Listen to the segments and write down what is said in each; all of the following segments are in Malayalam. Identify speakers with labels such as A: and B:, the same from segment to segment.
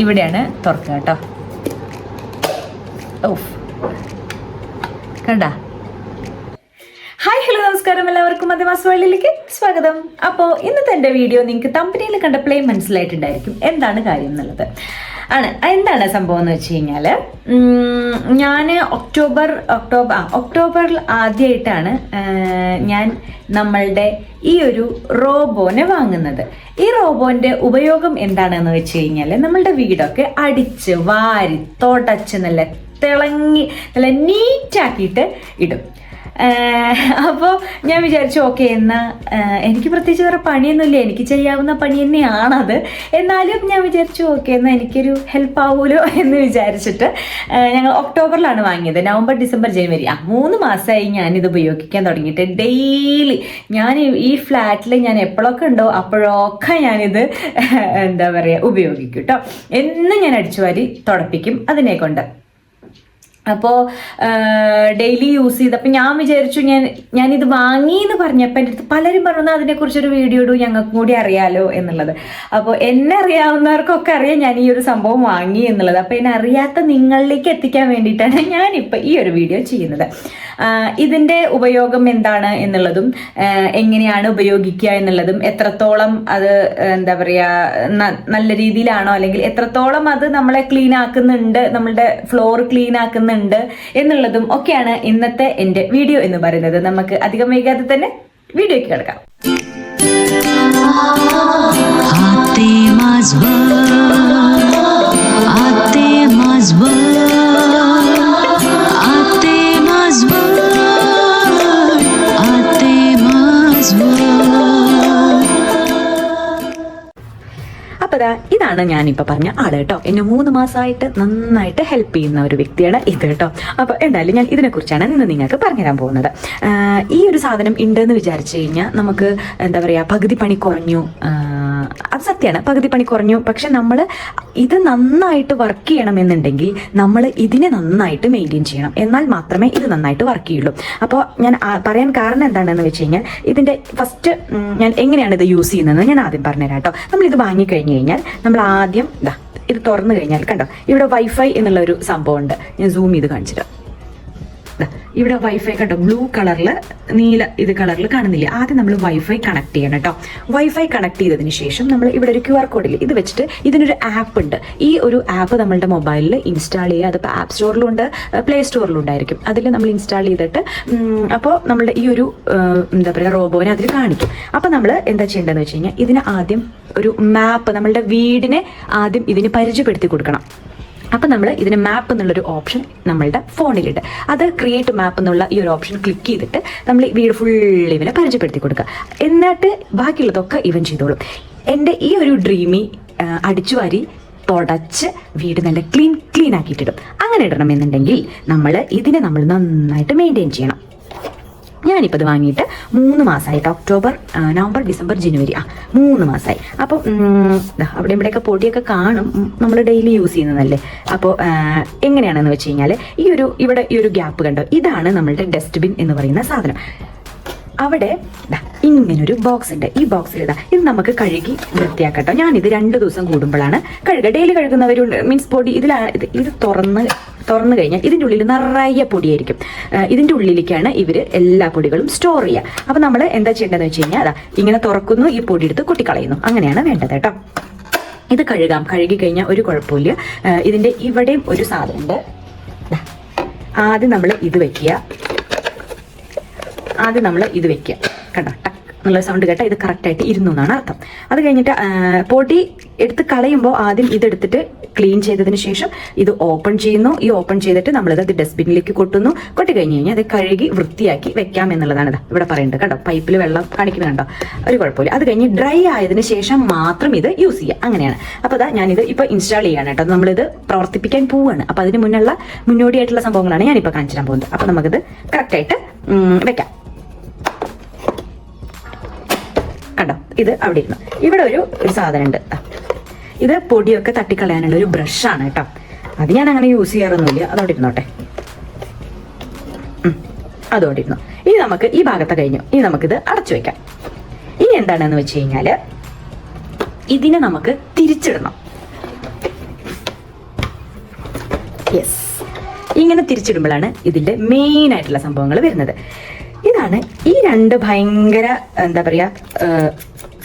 A: ഇവിടെയാണ് തുറക്കുക കേട്ടോ. ഓഫ് കണ്ട? ഹായ് ഹലോ നമസ്കാരം. എല്ലാവർക്കും മതമാസ വള്ളിയിലേക്ക് സ്വാഗതം. അപ്പോൾ ഇന്നത്തെ എന്റെ വീഡിയോ നിങ്ങൾക്ക് തമ്പനിയിൽ കണ്ടപ്പോഴേ മനസ്സിലായിട്ടുണ്ടായിരിക്കും. എന്താണ് കാര്യം എന്നുള്ളത്. ആണ്. എന്താണ് സംഭവം എന്ന് വെച്ച് കഴിഞ്ഞാൽ ഞാൻ ഒക്ടോബർ ഒക്ടോബർ ആ ഒക്ടോബറിൽ ആദ്യമായിട്ടാണ് ഞാൻ നമ്മളുടെ ഈ ഒരു റോബോനെ വാങ്ങുന്നത്. ഈ റോബോന്റെ ഉപയോഗം എന്താണെന്ന് വെച്ച് കഴിഞ്ഞാൽ നമ്മളുടെ വീടൊക്കെ അടിച്ച് വാരി തുടച്ച് നല്ല തിളങ്ങി നല്ല നീറ്റാക്കിയിട്ട് ഇടും. അപ്പോൾ ഞാൻ വിചാരിച്ചു ഓക്കെ എന്നാൽ എനിക്ക് പ്രത്യേകിച്ച് വേറെ പണിയൊന്നുമില്ല. എനിക്ക് ചെയ്യാവുന്ന പണി തന്നെയാണത്. എന്നാലും ഞാൻ വിചാരിച്ചു ഓക്കെ എന്നാൽ എനിക്കൊരു ഹെൽപ്പ് ആവുമല്ലോ എന്ന് വിചാരിച്ചിട്ട് ഞങ്ങൾ ഒക്ടോബറിലാണ് വാങ്ങിയത്. നവംബർ ഡിസംബർ ജനുവരി. ആ മൂന്ന് മാസമായി ഞാനിത് ഉപയോഗിക്കാൻ തുടങ്ങിയിട്ട് ഡെയിലി ഞാൻ ഈ- ഫ്ലാറ്റിൽ ഞാൻ എപ്പോഴൊക്കെ ഉണ്ടോ അപ്പോഴൊക്കെ ഞാനിത് എന്താ പറയുക ഉപയോഗിക്കും കേട്ടോ എന്നും ഞാൻ അടിച്ചു വാരി തുടപ്പിക്കും അതിനെ കൊണ്ട്. അപ്പോൾ ഡെയിലി യൂസ് ചെയ്തപ്പോൾ ഞാൻ വിചാരിച്ചു ഞാൻ ഞാനിത് വാങ്ങി എന്ന് പറഞ്ഞപ്പോൾ എന്റെ അടുത്ത് പലരും പറഞ്ഞു അതിനെക്കുറിച്ചൊരു വീഡിയോ ഇടൂ ഞങ്ങൾക്കും കൂടി അറിയാലോ എന്നുള്ളത്. അപ്പോൾ എന്നെ അറിയാവുന്നവർക്കൊക്കെ അറിയാം ഞാൻ ഈ ഒരു സംഭവം വാങ്ങി എന്നുള്ളത്. അപ്പോൾ എന്നെ അറിയാത്ത നിങ്ങളിലേക്ക് എത്തിക്കാൻ വേണ്ടിയിട്ടാണ് ഞാനിപ്പോൾ ഈ ഒരു വീഡിയോ ചെയ്യുന്നത്. ഇതിൻ്റെ ഉപയോഗം എന്താണ് എന്നുള്ളതും ആ, എങ്ങനെയാണ് ഉപയോഗിക്കുക എന്നുള്ളതും എത്രത്തോളം അത് എന്താ പറയുക ന- നല്ല രീതിയിലാണോ അല്ലെങ്കിൽ എത്രത്തോളം അത് നമ്മളെ ക്ലീൻ ആക്കുന്നുണ്ട് നമ്മളുടെ ഫ്ലോർ ക്ലീൻ ആക്കുന്നുണ്ട് എന്നുള്ളതും ഒക്കെയാണ് ഇന്നത്തെ എൻ്റെ വീഡിയോ എന്ന് പറയുന്നത് നമുക്ക് അധികം വൈകാതെ തന്നെ വീഡിയോയ്ക്ക് കിടക്കാം
B: आते माझवर आते माझवर
A: അപ്പൊ ഇതാണ് ഇപ്പൊ പറഞ്ഞ ആൾ കേട്ടോ. എന്നെ മൂന്ന് മാസമായിട്ട് നന്നായിട്ട് ഹെൽപ്പ് ചെയ്യുന്ന ഒരു വ്യക്തിയാണ് ഇത് കേട്ടോ. അപ്പൊ എന്തായാലും ഞാൻ ഇതിനെക്കുറിച്ചാണ് ഇന്ന് നിങ്ങൾക്ക് പറഞ്ഞുതരാൻ പോകുന്നത്. ഈ ഒരു സാധനം ഉണ്ടെന്ന് വിചാരിച്ചു കഴിഞ്ഞാൽ നമുക്ക് എന്താ പറയാ പകുതി പണി കുറഞ്ഞു. അത് സത്യമാണ്. പകുതി പണി കുറഞ്ഞു. പക്ഷെ നമ്മൾ ഇത് നന്നായിട്ട് വർക്ക് ചെയ്യണമെന്നുണ്ടെങ്കിൽ നമ്മൾ ഇതിനെ നന്നായിട്ട് മെയിന്റെയിൻ ചെയ്യണം. എന്നാൽ മാത്രമേ ഇത് നന്നായിട്ട് വർക്ക് ചെയ്യുള്ളൂ. അപ്പോൾ ഞാൻ പറയാൻ കാരണം എന്താണെന്ന് വെച്ച് കഴിഞ്ഞാൽ ഇതിന്റെ ഫസ്റ്റ് ഞാൻ എങ്ങനെയാണ് ഇത് യൂസ് ചെയ്യുന്നതെന്ന് ഞാൻ ആദ്യം പറഞ്ഞുതരാം കേട്ടോ. നമ്മൾ ഇത് വാങ്ങിക്കഴിഞ്ഞ് കഴിഞ്ഞാൽ നമ്മൾ ആദ്യം ഇതാ തുറന്നു കഴിഞ്ഞാൽ കണ്ടോ ഇവിടെ വൈഫൈ എന്നുള്ള ഒരു സംഭവം ഉണ്ട് ഞാൻ സൂം ചെയ്ത് കാണിച്ചിട്ട് ഇവിടെ വൈഫൈ കണ്ടോ? ബ്ലൂ കളറിൽ നീല ഇത് കളറിൽ കാണുന്നില്ല? ആദ്യം നമ്മൾ വൈഫൈ കണക്ട് ചെയ്യണം കേട്ടോ. വൈഫൈ കണക്ട് ചെയ്തതിന് ശേഷം നമ്മൾ ഇവിടെ ഒരു ക്യു ആർ കോഡിൽ ഇത് വെച്ചിട്ട് ഇതിനൊരു ആപ്പ് ഉണ്ട്. ഈ ഒരു ആപ്പ് നമ്മളുടെ മൊബൈലിൽ ഇൻസ്റ്റാൾ ചെയ്യുക. അതിപ്പോൾ ആപ്പ് സ്റ്റോറിലും ഉണ്ട് പ്ലേ സ്റ്റോറിലും ഉണ്ടായിരിക്കും. അതിൽ നമ്മൾ ഇൻസ്റ്റാൾ ചെയ്തിട്ട് അപ്പോൾ നമ്മളുടെ ഈ ഒരു എന്താ പറയുക റോബോനെ അതിൽ കാണിക്കും. അപ്പോൾ നമ്മൾ എന്താ ചെയ്യേണ്ടതെന്ന് വെച്ച് കഴിഞ്ഞാൽ ഇതിന് ആദ്യം ഒരു മാപ്പ് നമ്മളുടെ വീടിനെ ആദ്യം ഇതിന് പരിചയപ്പെടുത്തി കൊടുക്കണം. അപ്പം നമ്മൾ ഇതിന് മാപ്പ് എന്നുള്ളൊരു ഓപ്ഷൻ നമ്മളുടെ ഫോണിലുണ്ട്. അത് ക്രിയേറ്റ് മാപ്പ് എന്നുള്ള ഈ ഒരു ഓപ്ഷൻ ക്ലിക്ക് ചെയ്തിട്ട് നമ്മൾ വീട് ഫുൾ ഇവനെ പരിചയപ്പെടുത്തി കൊടുക്കുക എന്നിട്ട് ബാക്കിയുള്ളതൊക്കെ ഇവൻ ചെയ്തോളും. എന്റെ ഈ ഒരു ഡ്രീമി അടിച്ചു വാരി തുടച്ച് വീട് നല്ല ക്ലീൻ ക്ലീൻ ആക്കിയിട്ടിടും. അങ്ങനെ ഇടണമെന്നുണ്ടെങ്കിൽ നമ്മൾ ഇതിനെ നമ്മൾ നന്നായിട്ട് മെയിന്റെയിൻ ചെയ്യണം. ഞാനിപ്പോൾ ഇത് വാങ്ങിയിട്ട് മൂന്ന് മാസമായിട്ട് ഒക്ടോബർ നവംബർ ഡിസംബർ ജനുവരി ആ മൂന്ന് മാസമായി അപ്പോൾ അവിടെ ഇവിടെയൊക്കെ പൊടിയൊക്കെ കാണും നമ്മൾ ഡെയിലി യൂസ് ചെയ്യുന്നതല്ലേ? അപ്പോൾ എങ്ങനെയാണെന്ന് വെച്ച് കഴിഞ്ഞാൽ ഈ ഒരു ഇവിടെ ഈ ഒരു ഗ്യാപ്പ് കണ്ടോ? ഇതാണ് നമ്മളുടെ ഡസ്റ്റ്ബിൻ എന്ന് പറയുന്ന സാധനം. അവിടെ ഇങ്ങനൊരു ബോക്സ് ഉണ്ട്. ഈ ബോക്സിൽ ഇതാ ഇത് നമുക്ക് കഴുകി വൃത്തിയാക്കട്ടോ. ഞാനിത് രണ്ട് ദിവസം കൂടുമ്പോഴാണ് കഴുകുക ഡെയിലി കഴുകുന്നവരുണ്ട്. മീൻസ് പൊടി ഇതിലാണ് ഇത് ഇത് തുറന്ന് തുറന്നു കഴിഞ്ഞാൽ ഇതിന്റെ ഉള്ളിൽ നിറയെ പൊടിയായിരിക്കും. ഇതിന്റെ ഉള്ളിലേക്കാണ് ഇവർ എല്ലാ പൊടികളും സ്റ്റോർ ചെയ്യുക. അപ്പോൾ നമ്മൾ എന്താ ചെയ്യേണ്ടതെന്ന് വെച്ച് കഴിഞ്ഞാൽ അതാ ഇങ്ങനെ തുറക്കുന്നു ഈ പൊടി എടുത്ത് കൊട്ടിക്കളയുന്നു. അങ്ങനെയാണ് വേണ്ടത് കേട്ടോ. ഇത് കഴുകാം. കഴുകി കഴിഞ്ഞാൽ ഒരു കുഴപ്പമില്ല. ഇതിന്റെ ഇവിടെയും ഒരു സാധനമുണ്ട്. ആദ്യം നമ്മൾ ഇത് വെക്കുക. ആദ്യം നമ്മൾ ഇത് വെക്കുക കണ്ടോ? ടക്ക് എന്നുള്ള സൗണ്ട് കേട്ടോ ഇത് കറക്റ്റായിട്ട് ഇരുന്നു എന്നാണ് അർത്ഥം. അത് കഴിഞ്ഞിട്ട് പൊടി എടുത്ത് കളയുമ്പോൾ ആദ്യം ഇതെടുത്തിട്ട് ക്ലീൻ ചെയ്തതിന് ശേഷം ഇത് ഓപ്പൺ ചെയ്യുന്നു. ഈ ഓപ്പൺ ചെയ്തിട്ട് നമ്മളിത് ഡസ്റ്റ്ബിന്നിലേക്ക് കൊട്ടുന്നു. കൊട്ടി കഴിഞ്ഞ് കഴിഞ്ഞാൽ അത് കഴുകി വൃത്തിയാക്കി വെക്കാം എന്നുള്ളതാണ് ഇവിടെ പറയുന്നത് കണ്ടോ? പൈപ്പിൽ വെള്ളം കാണിക്കുന്നുണ്ടോ ഒരു കുഴപ്പമില്ല. അത് കഴിഞ്ഞ് ഡ്രൈ ആയതിനു ശേഷം മാത്രം ഇത് യൂസ് ചെയ്യുക അങ്ങനെയാണ്. അപ്പോൾ അതാ ഞാനിത് ഇപ്പോൾ ഇൻസ്റ്റാൾ ചെയ്യാണ് കേട്ടോ. നമ്മളിത് പ്രവർത്തിപ്പിക്കാൻ പോവുകയാണ് അപ്പോൾ അതിന് മുന്നുള്ള മുന്നോടിയായിട്ടുള്ള സംഭവങ്ങളാണ് ഞാനിപ്പോൾ കാണിച്ചു തരാൻ പോകുന്നത്. അപ്പോൾ നമുക്കിത് കറക്റ്റായിട്ട് വെക്കാം. കണ്ടോ? ഇത് അവിടെ ഇരുന്നു. ഇവിടെ ഒരു ഒരു സാധനം ഉണ്ട്. ഇത് പൊടിയൊക്കെ തട്ടിക്കളയാനുള്ള ഒരു ബ്രഷാണ് കേട്ടോ. അത് ഞാൻ അങ്ങനെ യൂസ് ചെയ്യാറൊന്നുമില്ല. അതവിടെ ഇരുന്നോട്ടെ. അതോടെ ഇരുന്നു. ഇനി നമുക്ക് ഈ ഭാഗത്തെ കഴിഞ്ഞു. ഇനി നമുക്കിത് അടച്ചു വെക്കാം. ഇനി എന്താണെന്ന് വെച്ച് കഴിഞ്ഞാൽ ഇതിനെ നമുക്ക് തിരിച്ചിടണം. യെസ് ഇങ്ങനെ തിരിച്ചിടുമ്പോഴാണ് ഇതിന്റെ മെയിൻ ആയിട്ടുള്ള സംഭവങ്ങൾ വരുന്നത്. ഇതാണ് ഈ രണ്ട് ഭയങ്കര എന്താ പറയാ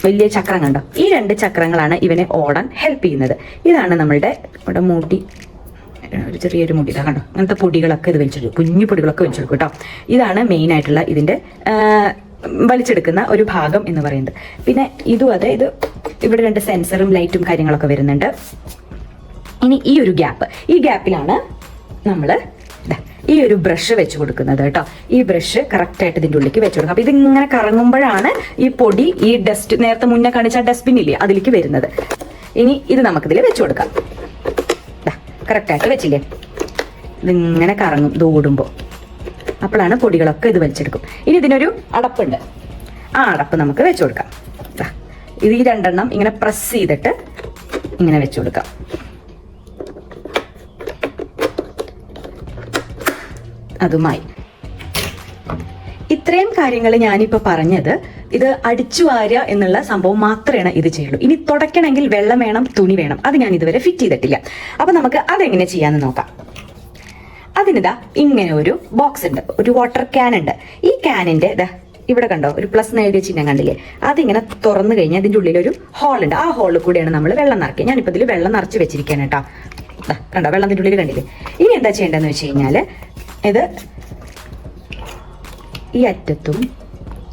A: വലിയ ചക്രം കണ്ടോ? ഈ രണ്ട് ചക്രങ്ങളാണ് ഇവനെ ഓടാൻ ഹെൽപ്പ് ചെയ്യുന്നത്. ഇതാണ് നമ്മളുടെ ഇവിടെ മൂടി. ഒരു ചെറിയൊരു മുടി ഇതാ കണ്ടോ? അങ്ങനത്തെ പൊടികളൊക്കെ ഇത് വലിച്ചെടുക്കും കുഞ്ഞു പൊടികളൊക്കെ വലിച്ചെടുക്കും കേട്ടോ. ഇതാണ് മെയിൻ ആയിട്ടുള്ള ഇതിന്റെ വലിച്ചെടുക്കുന്ന ഒരു ഭാഗം എന്ന് പറയുന്നത്. പിന്നെ ഇതും അതെ ഇത് ഇവിടെ രണ്ട് സെൻസറും ലൈറ്റും കാര്യങ്ങളൊക്കെ വരുന്നുണ്ട്. ഇനി ഈ ഒരു ഗ്യാപ്പ് ഈ ഗ്യാപ്പിലാണ് നമ്മൾ ഈ ഒരു ബ്രഷ് വെച്ച് കൊടുക്കുന്നത് കേട്ടോ. ഈ ബ്രഷ് കറക്റ്റ് ആയിട്ട് ഇതിന്റെ ഉള്ളിലേക്ക് വെച്ച് കൊടുക്കുക അപ്പൊ ഇതിങ്ങനെ കറങ്ങുമ്പോഴാണ് ഈ പൊടി ഈ ഡസ്റ്റ് നേരത്തെ മുന്നേ കാണിച്ച ഡസ്റ്റ്ബിൻ ഇല്ലേ അതിലേക്ക് വരുന്നത്. ഇനി ഇത് നമുക്കിതിൽ വെച്ച് കൊടുക്കാം. കറക്റ്റ് ആയിട്ട് വെച്ചില്ലേ? ഇതിങ്ങനെ കറങ്ങും ഇത് അപ്പോഴാണ് പൊടികളൊക്കെ ഇത് വലിച്ചെടുക്കും. ഇനി ഇതിനൊരു അടപ്പുണ്ട്. ആ അടപ്പ് നമുക്ക് വെച്ച് കൊടുക്കാം. ഇത് ഈ രണ്ടെണ്ണം ഇങ്ങനെ പ്രസ് ചെയ്തിട്ട് ഇങ്ങനെ വെച്ച് കൊടുക്കാം. അതുമായി. ഇത്രയും കാര്യങ്ങൾ ഞാനിപ്പോൾ പറഞ്ഞത് ഇത് അടിച്ചു വാരുക എന്നുള്ള സംഭവം മാത്രമേ ഇത് ചെയ്യുള്ളൂ. ഇനി തുടയ്ക്കണമെങ്കിൽ വെള്ളം വേണം തുണി വേണം. അത് ഞാൻ ഇതുവരെ ഫിറ്റ് ചെയ്തിട്ടില്ല. അപ്പൊ നമുക്ക് അതെങ്ങനെ ചെയ്യാന്ന് നോക്കാം. അതിനിതാ ഇങ്ങനെ ഒരു ബോക്സ് ഉണ്ട്. ഒരു വാട്ടർ ക്യാൻ ഉണ്ട്. ഈ ക്യാനിന്റെ ഇതാ ഇവിടെ കണ്ടോ? ഒരു പ്ലസ് എഴുതിയ ചിഹ്നം കണ്ടില്ലേ? അതിങ്ങനെ തുറന്നു കഴിഞ്ഞാൽ അതിന്റെ ഉള്ളിൽ ഒരു ഹോൾ ഉണ്ട്. ആ ഹോളിൽ കൂടിയാണ് നമ്മൾ വെള്ളം നിറക്കുക ഞാനിപ്പോൾ ഇതിൽ വെള്ളം നിറച്ച് വെച്ചിരിക്കുകയാണ് കണ്ടോ? വെള്ളത്തിന്റെ ഉള്ളിൽ കണ്ടില്ലേ? ഇനി എന്താ ചെയ്യേണ്ടതെന്ന് വെച്ച് കഴിഞ്ഞാൽ ഇത് ഈ അറ്റത്തും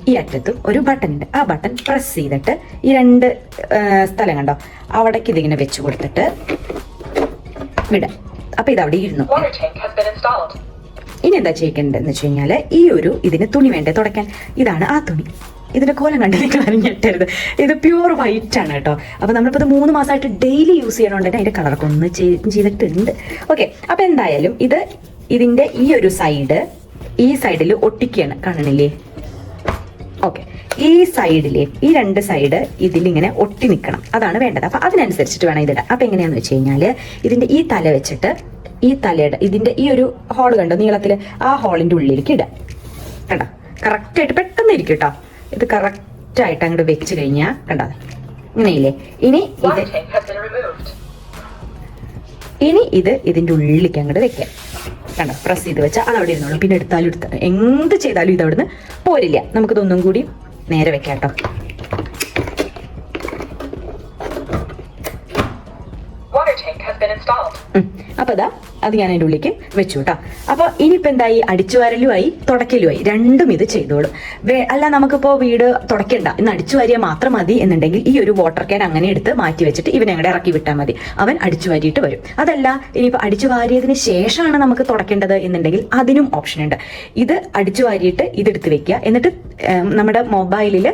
A: ഈ അറ്റത്തും ഒരു ബട്ടൺ ഉണ്ട് ആ ബട്ടൺ പ്രസ് ചെയ്തിട്ട് ഈ രണ്ട് സ്ഥലം കണ്ടോ? അവിടേക്ക് ഇതിങ്ങനെ വെച്ച് കൊടുത്തിട്ട് വിടാം. അപ്പൊ ഇത് അവിടെ ഇരുന്നു. ഇനി എന്താ ചെയ്യേണ്ടതെന്ന് വെച്ച് കഴിഞ്ഞാൽ ഈ ഒരു ഇതിന് തുണി വേണ്ടേ? തുടക്കാൻ ഇതാണ് ആ തുണി. ഇതിന്റെ കോലം കണ്ടിട്ട് അറിഞ്ഞിട്ടരുത് ഇത് പ്യൂർ വൈറ്റ് ആണ് കേട്ടോ. അപ്പൊ നമ്മളിപ്പോ ഇത് മൂന്ന് മാസമായിട്ട് ഡെയിലി യൂസ് ചെയ്യണോണ്ട് തന്നെ അതിന്റെ കളറൊക്കെ ഒന്ന് ചേഞ്ച് ചെയ്തിട്ടുണ്ട്. ഓക്കെ അപ്പൊ എന്തായാലും ഇത് ഇതിന്റെ ഈ ഒരു സൈഡ് ഈ സൈഡിൽ ഒട്ടിക്കുകയാണ്. കാണണില്ലേ ഓക്കെ ഈ സൈഡിലെ ഈ രണ്ട് സൈഡ് ഇതിലിങ്ങനെ ഒട്ടി നിൽക്കണം അതാണ് വേണ്ടത്. അപ്പൊ അതിനനുസരിച്ചിട്ട് വേണം ഇതിടാം അപ്പൊ എങ്ങനെയാന്ന് വെച്ച് കഴിഞ്ഞാൽ ഇതിന്റെ ഈ തല വെച്ചിട്ട് ഈ തലയുടെ ഇതിന്റെ ഈ ഒരു ഹോൾ കണ്ടോ നീളത്തിൽ? ആ ഹോളിന്റെ ഉള്ളിലേക്ക് ഇടാം. കണ്ടോ? കറക്റ്റ് ആയിട്ട് പെട്ടെന്ന് ഇരിക്കും കേട്ടോ ഇത് കറക്റ്റ് ആയിട്ട് അങ്ങോട്ട് വെച്ച് കഴിഞ്ഞാൽ കണ്ടോ? ഇങ്ങനെയില്ലേ? ഇനി ഇത്. ഇനി ഇത് ഇതിന്റെ ഉള്ളിലേക്ക് അങ്ങോട്ട് വെക്കാം. കണ്ടോ? പ്രസ് ചെയ്ത് വെച്ചാൽ അത് അവിടെ ഇരുന്നോളും. പിന്നെ എടുത്താലും എടുത്ത. എന്ത് ചെയ്താലും ഇത് അവിടുന്ന് പോരില്ല. നമുക്കിതൊന്നും കൂടി നേരെ വെക്കാം കേട്ടോ. അപ്പൊ അതാ അത് ഞാൻ അതിന്റെ ഉള്ളിലേക്ക് വെച്ചു കേട്ടോ. അപ്പോൾ ഇനിയിപ്പോൾ എന്തായി? അടിച്ചുവാരലുമായി തുടക്കലുമായി രണ്ടും ഇത് ചെയ്തോളും. അല്ല നമുക്കിപ്പോൾ വീട് തുടക്കണ്ട ഇന്ന് അടിച്ചു വാരിയ മാത്രം മതി എന്നുണ്ടെങ്കിൽ ഈ ഒരു വാട്ടർ ക്യാൻ അങ്ങനെ എടുത്ത് മാറ്റി വെച്ചിട്ട് ഇവനെ അങ്ങോട്ട് ഇറക്കി വിട്ടാൽ മതി. അവൻ അടിച്ചു വാരിയിട്ട് വരും. അതല്ല ഇനിയിപ്പോൾ അടിച്ചു വാരിയതിന് ശേഷമാണ് നമുക്ക് തുടക്കേണ്ടത് എന്നുണ്ടെങ്കിൽ അതിനും ഓപ്ഷൻ ഉണ്ട്. ഇത് അടിച്ചു വാരിയിട്ട് ഇതെടുത്ത് വെക്കുക. എന്നിട്ട് നമ്മുടെ മൊബൈലിൽ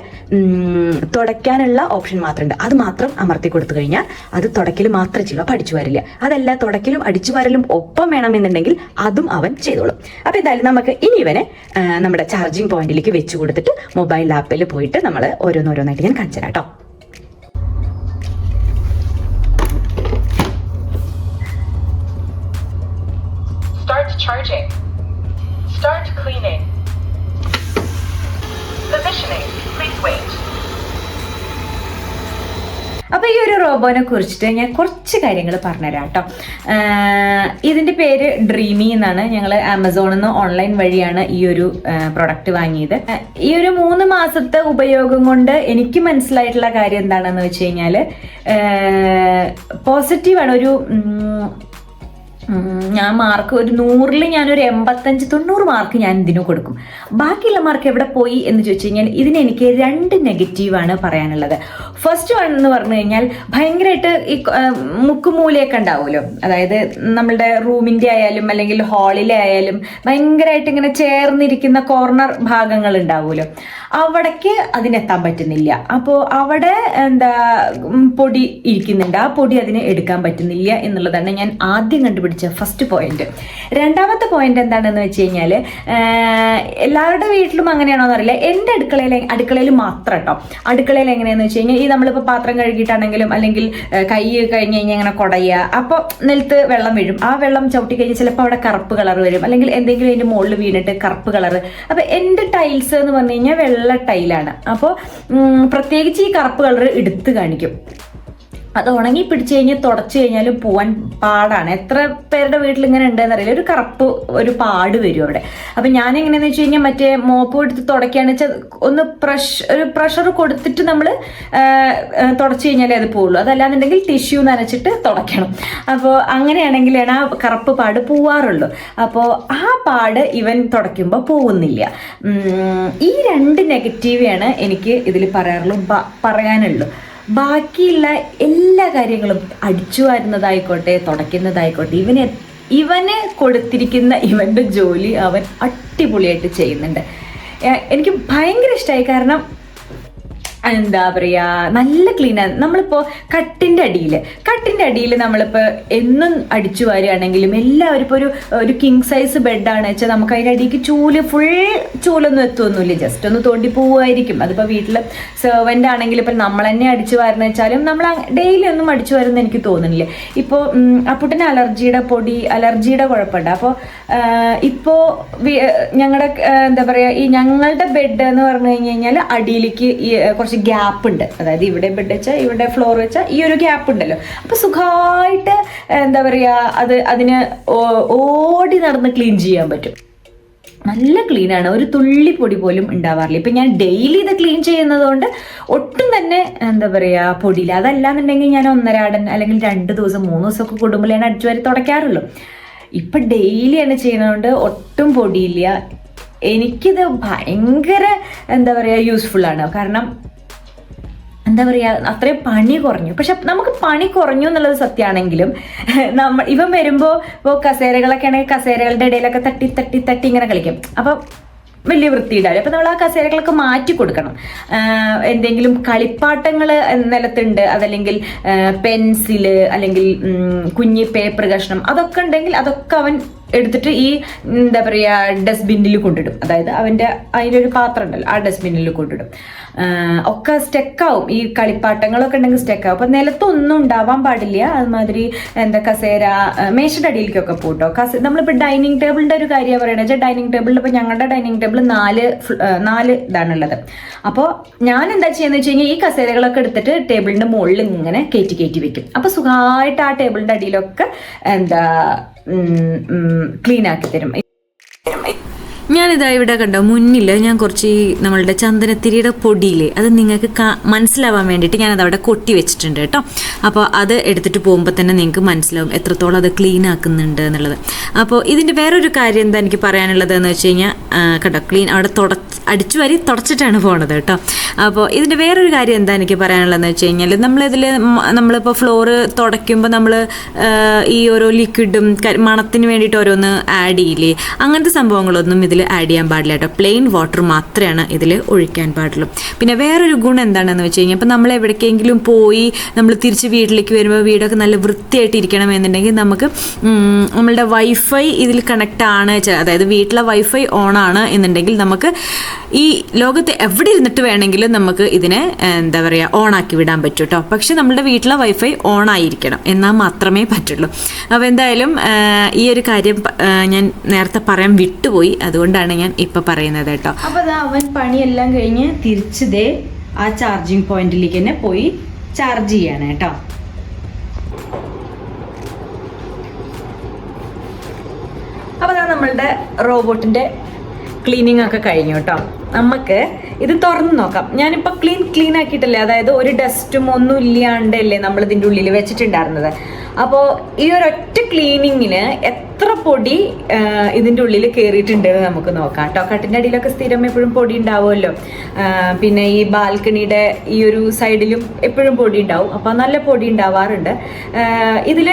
A: തുടയ്ക്കാനുള്ള ഓപ്ഷൻ മാത്രമുണ്ട്. അത് മാത്രം അമർത്തി കൊടുത്തു കഴിഞ്ഞാൽ അത് തുടയ്ക്കൽ മാത്രം ചെയ്യുക. പഠിച്ചു വരില്ല അതല്ല തുടയ്ക്കലും അടിച്ചു വരലും ഒപ്പം വേണമെന്നുണ്ടെങ്കിൽ അതും അവൻ ചെയ്തോളും അപ്പൊ എന്തായാലും നമുക്ക് ഇനി ഇവനെ നമ്മുടെ ചാർജിങ് പോയിന്റിലേക്ക് വെച്ച് കൊടുത്തിട്ട് മൊബൈൽ ആപ്പിൽ പോയിട്ട് നമ്മൾ ഓരോന്നോരോന്നായിട്ട് ഞാൻ കാണിച്ചു കേട്ടോ.
C: Start cleaning. Positioning. Please wait.
D: അപ്പൊ ഈ ഒരു റോബോനെ കുറിച്ചിട്ട് ഞാൻ കുറച്ച് കാര്യങ്ങൾ പറഞ്ഞുതരാം കേട്ടോ. ഇതിന്റെ പേര് ഡ്രീമി എന്നാണ്. ഞങ്ങൾ ആമസോണിൽ നിന്ന് ഓൺലൈൻ വഴിയാണ് ഈ ഒരു പ്രൊഡക്റ്റ് വാങ്ങിയത്. ഈ ഒരു മൂന്ന് മാസത്തെ ഉപയോഗം കൊണ്ട് എനിക്ക് മനസ്സിലായിട്ടുള്ള കാര്യം എന്താണെന്ന് വെച്ച് കഴിഞ്ഞാൽ പോസിറ്റീവാണ് ഒരു ഞാൻ മാർക്ക് ഒരു നൂറിൽ ഞാനൊരു എൺപത്തഞ്ച് തൊണ്ണൂറ് മാർക്ക് ഞാൻ ഇതിന് കൊടുക്കും. ബാക്കിയുള്ള മാർക്ക് എവിടെ പോയി എന്ന് ചോദിച്ചു കഴിഞ്ഞാൽ ഇതിന് എനിക്ക് രണ്ട് നെഗറ്റീവാണ് പറയാനുള്ളത്. ഫസ്റ്റ് വൺ എന്ന് പറഞ്ഞു കഴിഞ്ഞാൽ ഭയങ്കരമായിട്ട് ഈ മുക്കുമൂലയൊക്കെ ഉണ്ടാവുമല്ലോ. അതായത് നമ്മളുടെ റൂമിന്റെ ആയാലും അല്ലെങ്കിൽ ഹാളിലെ ആയാലും ഭയങ്കരമായിട്ട് ഇങ്ങനെ ചേർന്നിരിക്കുന്ന കോർണർ ഭാഗങ്ങൾ ഉണ്ടാവുമല്ലോ. അവിടേക്ക് അതിനെത്താൻ പറ്റുന്നില്ല. അപ്പോൾ അവിടെ എന്താ പൊടി ഇരിക്കുന്നുണ്ട്. ആ പൊടി അതിന് എടുക്കാൻ പറ്റുന്നില്ല എന്നുള്ളതാണ് ഞാൻ ആദ്യം കണ്ടുപിടിച്ച
A: പിടിച്ച ഫസ്റ്റ് പോയിന്റ് രണ്ടാമത്തെ പോയിന്റ് എന്താണെന്ന് വെച്ച് കഴിഞ്ഞാൽ എല്ലാവരുടെ വീട്ടിലും അങ്ങനെയാണോ എന്നറിയില്ല എന്റെ അടുക്കളയിൽ അടുക്കളയിൽ മാത്രം കേട്ടോ അടുക്കളയിൽ എങ്ങനെയാണെന്ന് വെച്ച് കഴിഞ്ഞാൽ ഈ നമ്മളിപ്പോൾ പാത്രം കഴുകിയിട്ടാണെങ്കിലും അല്ലെങ്കിൽ കൈ കഴിഞ്ഞ് കഴിഞ്ഞാൽ ഇങ്ങനെ കുടയുക. അപ്പോൾ നിലത്ത് വെള്ളം വീഴും. ആ വെള്ളം ചവിട്ടി കഴിഞ്ഞാൽ ചിലപ്പോൾ അവിടെ കറുപ്പ് കളർ വരും. അല്ലെങ്കിൽ എന്തെങ്കിലും അതിന്റെ മുകളിൽ വീണിട്ട് കറുപ്പ് കളർ. അപ്പോൾ എന്റെ ടൈൽസ് എന്ന് പറഞ്ഞു കഴിഞ്ഞാൽ വെള്ള ടൈലാണ് അപ്പോൾ പ്രത്യേകിച്ച് ഈ കറുപ്പ് കളർ എടുത്ത് കാണിക്കും. അത് ഉണങ്ങി പിടിച്ചു കഴിഞ്ഞാൽ തുടച്ചു കഴിഞ്ഞാലും പോവാൻ പാടാണ്. എത്ര പേരുടെ വീട്ടിൽ ഇങ്ങനെ ഉണ്ടെന്ന് അറിയില്ല. ഒരു കറുപ്പ് ഒരു പാട് വരും അവിടെ. അപ്പം ഞാൻ എങ്ങനെയാന്ന് വെച്ച് കഴിഞ്ഞാൽ മറ്റേ മോപ്പ് എടുത്ത് തുടക്കുകയാണെന്ന് വെച്ചാൽ ഒന്ന് പ്രഷ് ഒരു പ്രഷർ കൊടുത്തിട്ട് നമ്മൾ തുടച്ചു കഴിഞ്ഞാലേ അത് പോവുള്ളൂ. അതല്ലാന്നുണ്ടെങ്കിൽ ടിഷ്യൂ നനച്ചിട്ട് തുടക്കണം അപ്പോൾ അങ്ങനെയാണെങ്കിലാണ് ആ കറുപ്പ് പാട് പോവാറുള്ളൂ. അപ്പോൾ ആ പാട് ഇവൻ തുടയ്ക്കുമ്പോൾ പോകുന്നില്ല ഈ രണ്ട് നെഗറ്റീവാണ് എനിക്ക് ഇതിൽ പറയാറുള്ളൂ പറയാനുള്ളൂ. ബാക്കിയുള്ള എല്ലാ കാര്യങ്ങളും അടിച്ചു വാരുന്നതായിക്കോട്ടെ തുടയ്ക്കുന്നതായിക്കോട്ടെ ഇവന് ഇവന് കൊടുത്തിരിക്കുന്ന ഇവന്റെ ജോലി അവൻ അടിപൊളിയായിട്ട് ചെയ്യുന്നുണ്ട്. എനിക്ക് ഭയങ്കര ഇഷ്ടമായി കാരണം എന്താ പറയുക നല്ല ക്ലീൻ ആണ് നമ്മളിപ്പോൾ കട്ടിന്റെ അടിയിൽ കട്ടിന്റെ അടിയിൽ നമ്മളിപ്പോൾ എന്നും അടിച്ചു വാരുകയാണെങ്കിലും എല്ലാവരും ഇപ്പോൾ ഒരു ഒരു കിങ് സൈസ് ബെഡാണ് വെച്ചാൽ നമുക്ക് അതിന്റെ അടിക്ക് ചൂൽ ഫുൾ ചൂലൊന്നും എത്തുമൊന്നുമില്ല ജസ്റ്റ് ഒന്ന് തോണ്ടി പോവുമായിരിക്കും. അതിപ്പോൾ വീട്ടിൽ സെർവന്റ് ആണെങ്കിൽ ഇപ്പം നമ്മൾ തന്നെ അടിച്ചു വാരുന്ന വെച്ചാലും നമ്മൾ ഡെയിലി ഒന്നും അടിച്ചു വരുന്ന എനിക്ക് തോന്നുന്നില്ല. ഇപ്പോൾ അപ്പുട്ടിന് അലർജിയുടെ പൊടി അലർജിയുടെ കുഴപ്പമുണ്ട്. അപ്പോൾ ഇപ്പോൾ ഞങ്ങളുടെ എന്താ പറയുക ഈ ഞങ്ങളുടെ ബെഡ് എന്ന് പറഞ്ഞു കഴിഞ്ഞ് കഴിഞ്ഞാൽ അടിയിലേക്ക് ആ, കുറച്ച് ഗ്യാപ്പ് ഉണ്ട് അതായത് ഇവിടെ ബെഡ് വെച്ചാൽ ഇവിടെ ഫ്ലോർ വെച്ചാൽ ഈ ഒരു ഗ്യാപ്പ് ഉണ്ടല്ലോ അപ്പോൾ സുഖമായിട്ട് എന്താ പറയുക അത് അതിന് ഓടി നടന്ന് ക്ലീൻ ചെയ്യാൻ പറ്റും. നല്ല ക്ലീൻ ആണ്. ഒരു തുള്ളി പൊടി പോലും ഉണ്ടാവാറില്ല. ഇപ്പം ഞാൻ ഡെയിലി ഇത് ക്ലീൻ ചെയ്യുന്നത് കൊണ്ട് ഒട്ടും തന്നെ എന്താ പറയുക പൊടിയില്ല. അതല്ലാന്നുണ്ടെങ്കിൽ ഞാൻ ഒന്നരാടൻ അല്ലെങ്കിൽ രണ്ട് ദിവസം മൂന്ന് ദിവസമൊക്കെ കൂടുമ്പോൾ ഞാൻ അടിച്ചു വരെ തുടയ്ക്കാറുള്ളൂ. ഇപ്പം ഡെയിലിയാണ് ചെയ്യുന്നതുകൊണ്ട് ഒട്ടും പൊടിയില്ല. എനിക്കിത് ഭയങ്കര എന്താ പറയുക യൂസ്ഫുൾ ആണ്. കാരണം എന്താ പറയുക അത്രയും പണി കുറഞ്ഞു. പക്ഷെ നമുക്ക് പണി കുറഞ്ഞു എന്നുള്ളത് സത്യമാണെങ്കിലും നമ്മൾ ഇവൻ വരുമ്പോൾ ഇപ്പോൾ കസേരകളൊക്കെ ആണെങ്കിൽ കസേരകളുടെ ഇടയിലൊക്കെ തട്ടി തട്ടി തട്ടി ഇങ്ങനെ കളിക്കും. അപ്പം വലിയ വൃത്തിയിടാവില്ല അപ്പം നമ്മൾ ആ കസേരകളൊക്കെ മാറ്റി കൊടുക്കണം. എന്തെങ്കിലും കളിപ്പാട്ടങ്ങൾ നിലത്തുണ്ട്. അതല്ലെങ്കിൽ പെൻസിൽ അല്ലെങ്കിൽ കുഞ്ഞി പേപ്പർ കഷ്ണം അതൊക്കെ ഉണ്ടെങ്കിൽ അതൊക്കെ അവൻ എടുത്തിട്ട് ഈ എന്താ പറയുക ഡസ്റ്റ്ബിന്നിൽ കൊണ്ടിടും. അതായത് അവന്റെ അതിലൊരു പാത്രം ഉണ്ടല്ലോ ആ ഡസ്റ്റ്ബിന്നിൽ കൊണ്ടിടും. ഒക്കെ സ്റ്റെക്കാവും ഈ കളിപ്പാട്ടങ്ങളൊക്കെ ഉണ്ടെങ്കിൽ സ്റ്റെക്കാവും അപ്പം നിലത്തൊന്നും ഉണ്ടാവാൻ പാടില്ല. അതുമാതിരി എന്താ കസേര മേശയുടെ അടിയിലേക്കൊക്കെ പോട്ടോ കസ നമ്മളിപ്പോൾ ഡൈനിങ് ടേബിളിന്റെ ഒരു കാര്യമാണ് പറയുന്നത് വെച്ചാൽ ഡൈനിങ് ടേബിളിൽ ഇപ്പോൾ ഞങ്ങളുടെ ഡൈനിങ് ടേബിൾ നാല് നാല് ഇതാണുള്ളത് അപ്പോൾ ഞാൻ എന്താ ചെയ്യുന്നത് വെച്ച് കഴിഞ്ഞാൽ ഈ കസേരകളൊക്കെ എടുത്തിട്ട് ടേബിളിന്റെ മുകളിൽ ഇങ്ങനെ കയറ്റി കയറ്റി വെക്കും. അപ്പോൾ സുഖമായിട്ട് ആ ടേബിളിന്റെ അടിയിലൊക്കെ എന്താ ക്ലീൻ ആക്കി തരും.
E: ഞാനിതാ ഇവിടെ കണ്ടോ മുന്നിൽ ഞാൻ കുറച്ച് നമ്മളുടെ ചന്ദനത്തിരിയുടെ പൊടിയിൽ അത് നിങ്ങൾക്ക് മനസ്സിലാവാൻ വേണ്ടിയിട്ട് ഞാനത് അവിടെ കൊട്ടി വെച്ചിട്ടുണ്ട് കേട്ടോ. അപ്പോൾ അത് എടുത്തിട്ട് പോകുമ്പോൾ തന്നെ നിങ്ങൾക്ക് മനസ്സിലാവും എത്രത്തോളം അത് ക്ലീൻ ആക്കുന്നുണ്ട് എന്നുള്ളത്. അപ്പോൾ ഇതിന്റെ വേറൊരു കാര്യം എന്താ എനിക്ക് പറയാനുള്ളത് എന്ന് വെച്ച് കഴിഞ്ഞാൽ കേട്ടോ ക്ലീൻ അവിടെ തുട അടിച്ചു വരി തുടച്ചിട്ടാണ് പോണത് കേട്ടോ. അപ്പോൾ ഇതിന്റെ വേറൊരു കാര്യം എന്താ എനിക്ക് പറയാനുള്ളതെന്ന് വെച്ച് കഴിഞ്ഞാൽ നമ്മളിതിൽ നമ്മളിപ്പോൾ ഫ്ലോറ് തുടയ്ക്കുമ്പോൾ നമ്മൾ ഈ ഓരോ ലിക്വിഡും മണത്തിന് വേണ്ടിയിട്ട് ഓരോന്ന് ആഡ് ചെയ്യില്ലേ അങ്ങനത്തെ സംഭവങ്ങളൊന്നും ഇതിൽ ആഡ് ചെയ്യാൻ പാടില്ല കേട്ടോ പ്ലെയിൻ വാട്ടർ മാത്രമാണ് ഇതിൽ ഒഴിക്കാൻ പാടുള്ളൂ. പിന്നെ വേറൊരു ഗുണം എന്താണെന്ന് വെച്ച് കഴിഞ്ഞാൽ ഇപ്പോൾ നമ്മൾ എവിടേക്കെങ്കിലും പോയി നമ്മൾ തിരിച്ച് വീട്ടിലേക്ക് വരുമ്പോൾ വീടൊക്കെ നല്ല വൃത്തിയായിട്ട് ഇരിക്കണം എന്നുണ്ടെങ്കിൽ നമുക്ക് നമ്മളുടെ വൈഫൈ ഇതിൽ കണക്റ്റ് ആണ് അതായത് വീട്ടിലെ വൈഫൈ ഓൺ ആണ് എന്നുണ്ടെങ്കിൽ നമുക്ക് ഈ ലോകത്ത് എവിടെ ഇരുന്നിട്ട് വേണമെങ്കിലും നമുക്ക് ഇതിനെ എന്താ പറയുക ഓൺ ആക്കി വിടാൻ പറ്റും കേട്ടോ പക്ഷെ നമ്മുടെ വീട്ടിലെ വൈഫൈ ഓൺ ആയിരിക്കണം. എന്നാൽ മാത്രമേ പറ്റുള്ളൂ. അപ്പോൾ എന്തായാലും ഈ ഒരു കാര്യം ഞാൻ നേരത്തെ പറയാൻ വിട്ടുപോയി. അതുകൊണ്ടാണ് ഞാൻ ഇപ്പൊ പറയുന്നത് കേട്ടോ.
A: അപ്പോൾ അതാ അവൻ പണിയെല്ലാം കഴിഞ്ഞ് തിരിച്ചതേ ആ ചാർജിങ് പോയിന്റിലേക്ക് തന്നെ പോയി ചാർജ് ചെയ്യാണ് കേട്ടോ. അപ്പോൾ അതാ നമ്മളുടെ റോബോട്ടിന്റെ ക്ലീനിങ് ഒക്കെ കഴിഞ്ഞു കേട്ടോ. നമുക്ക് ഇത് തുറന്ന് നോക്കാം. ഞാനിപ്പോൾ ക്ലീൻ ക്ലീൻ ആക്കിയിട്ടല്ലേ? അതായത് ഒരു ഡസ്റ്റും ഒന്നും ഇല്ലാണ്ടല്ലേ നമ്മൾ ഇതിന്റെ ഉള്ളിൽ വെച്ചിട്ടുണ്ടായിരുന്നത്. അപ്പോൾ ഈ ഒരൊറ്റ ക്ലീനിങ്ങിന് എത്ര പൊടി ഇതിന്റെ ഉള്ളിൽ കയറിയിട്ടുണ്ട് എന്ന് നമുക്ക് നോക്കാം കേട്ടോ. കട്ടിന്റെ അടിയിലൊക്കെ സ്ഥിരം എപ്പോഴും പൊടി ഉണ്ടാവുമല്ലോ. പിന്നെ ഈ ബാൽക്കണിയുടെ ഈ ഒരു സൈഡിലും എപ്പോഴും പൊടി ഉണ്ടാവും. അപ്പോൾ നല്ല പൊടി ഉണ്ടാവാറുണ്ട്. ഇതിൽ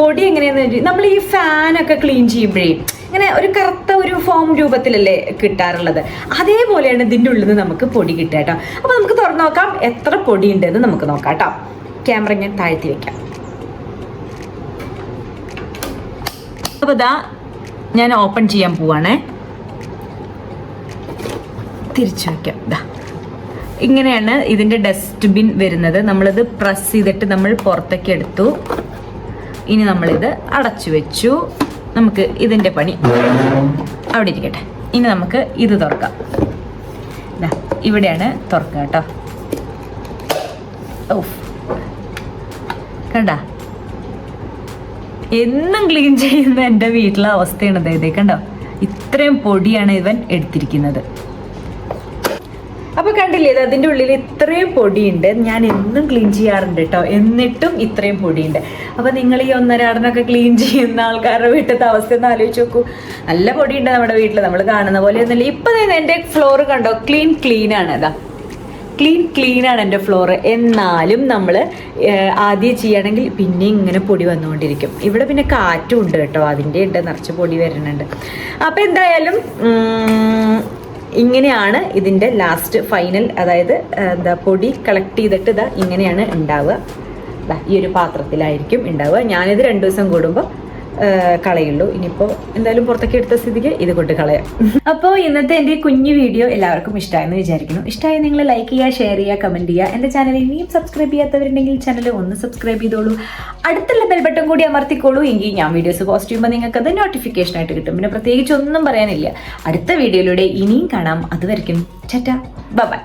A: പൊടി എങ്ങനെയാന്ന് വെച്ചാൽ നമ്മൾ ഈ ഫാനൊക്കെ ക്ലീൻ ചെയ്യുമ്പോഴേ ഇങ്ങനെ ഒരു കറുത്ത ഒരു ഫോം രൂപത്തിലല്ലേ കിട്ടാറുള്ളത്. അതേപോലെയാണ് ഇതിന്റെ ഉള്ളിൽ നിന്ന് നമുക്ക് പൊടി കിട്ടുക കേട്ടോ. അപ്പോൾ നമുക്ക് തുറന്നു നോക്കാം എത്ര പൊടി ഉണ്ടെന്ന് നമുക്ക് നോക്കാം കേട്ടോ. ക്യാമറ ഞാൻ താഴ്ത്തി വെക്കാം. അപ്പോൾ ഞാൻ ഓപ്പൺ ചെയ്യാൻ പോവാണേ. തിരിച്ചു വയ്ക്കാം. ഇങ്ങനെയാണ് ഇതിന്റെ ഡസ്റ്റ്ബിൻ വരുന്നത്. നമ്മളിത് പ്രസ് ചെയ്തിട്ട് നമ്മൾ പുറത്തേക്ക് എടുത്തു. ഇനി നമ്മളിത് അടച്ചു വെച്ചു. നമുക്ക് ഇതിന്റെ പണി അവിടെ ഇരിക്കട്ടെ. ഇനി നമുക്ക് ഇത് തുറക്കാം. ഇവിടെയാണ് തുറക്കുക കേട്ടോ. ഓ കണ്ട? എന്നും ക്ലീൻ ചെയ്യുന്ന എന്റെ വീട്ടിലെ അവസ്ഥയാണ് ദേ കണ്ടോ? ഇത്രയും പൊടിയാണ് ഇവൻ എടുത്തിരിക്കുന്നത്. അപ്പൊ കണ്ടില്ലേ ഇത് അതിന്റെ ഉള്ളിൽ ഇത്രയും പൊടിയുണ്ട്. ഞാൻ എന്നും ക്ലീൻ ചെയ്യാറുണ്ട് കേട്ടോ എന്നിട്ടും ഇത്രയും പൊടിയുണ്ട്. അപ്പൊ നിങ്ങൾ ഈ ഒന്നരാടനൊക്കെ ക്ലീൻ ചെയ്യുന്ന ആൾക്കാരുടെ വീട്ടിലത്തെ അവസ്ഥ ഒന്ന് ആലോചിച്ച് നോക്കൂ. നല്ല പൊടിയുണ്ട് നമ്മുടെ വീട്ടിൽ നമ്മൾ കാണുന്ന പോലെ ഒന്നുമില്ല. ഇപ്പൊ ദേ എന്റെ ഫ്ലോർ കണ്ടോ? ക്ലീൻ ക്ലീൻ ആണ്. അതാ ക്ലീൻ ക്ലീനാണ് എന്റെ ഫ്ലോർ എന്നാലും നമ്മൾ ആദ്യം ചെയ്യുകയാണെങ്കിൽ പിന്നെ ഇങ്ങനെ പൊടി വന്നുകൊണ്ടിരിക്കും. ഇവിടെ പിന്നെ കാറ്റും ഉണ്ട് കേട്ടോ. അതിന്റെ ഉണ്ട് നിറച്ച് പൊടി വരുന്നുണ്ട്. അപ്പോൾ എന്തായാലും ഇങ്ങനെയാണ് ഇതിന്റെ ലാസ്റ്റ് ഫൈനൽ അതായത് എന്താ പൊടി കളക്ട് ചെയ്തിട്ട് ഇതാ ഇങ്ങനെയാണ് ഉണ്ടാവുക. ഈ ഒരു പാത്രത്തിലായിരിക്കും ഉണ്ടാവുക. ഞാനിത് രണ്ട് ദിവസം കൂടുമ്പോൾ കളയുള്ളൂ. ഇനിയിപ്പോൾ എന്തായാലും പുറത്തേക്ക് എടുത്ത സ്ഥിതിക്ക് ഇത് കൊണ്ട് കളയാം. അപ്പോ ഇന്നത്തെ എന്റെ കുഞ്ഞു വീഡിയോ എല്ലാവർക്കും ഇഷ്ടമായെന്ന് വിചാരിക്കുന്നു. ഇഷ്ടമായി നിങ്ങൾ ലൈക്ക് ചെയ്യുക ഷെയർ ചെയ്യുക കമന്റ് ചെയ്യുക. എന്റെ ചാനൽ ഇനിയും സബ്സ്ക്രൈബ് ചെയ്യാത്തവരുണ്ടെങ്കിൽ ചാനൽ ഒന്ന് സബ്സ്ക്രൈബ് ചെയ്തോളൂ. അടുത്തുള്ള ബെൽ ബട്ടൺ കൂടി അമർത്തിക്കോളൂ. എങ്കിൽ ഞാൻ വീഡിയോസ് പോസ്റ്റ് ചെയ്യുമ്പോൾ നിങ്ങൾക്ക് അത് നോട്ടിഫിക്കേഷൻ ആയിട്ട് കിട്ടും. പിന്നെ പ്രത്യേകിച്ച് ഒന്നും പറയാനില്ല. അടുത്ത വീഡിയോയിലൂടെ ഇനിയും കാണാം. അതുവരെയ്ക്കും ചറ്റ ബൈ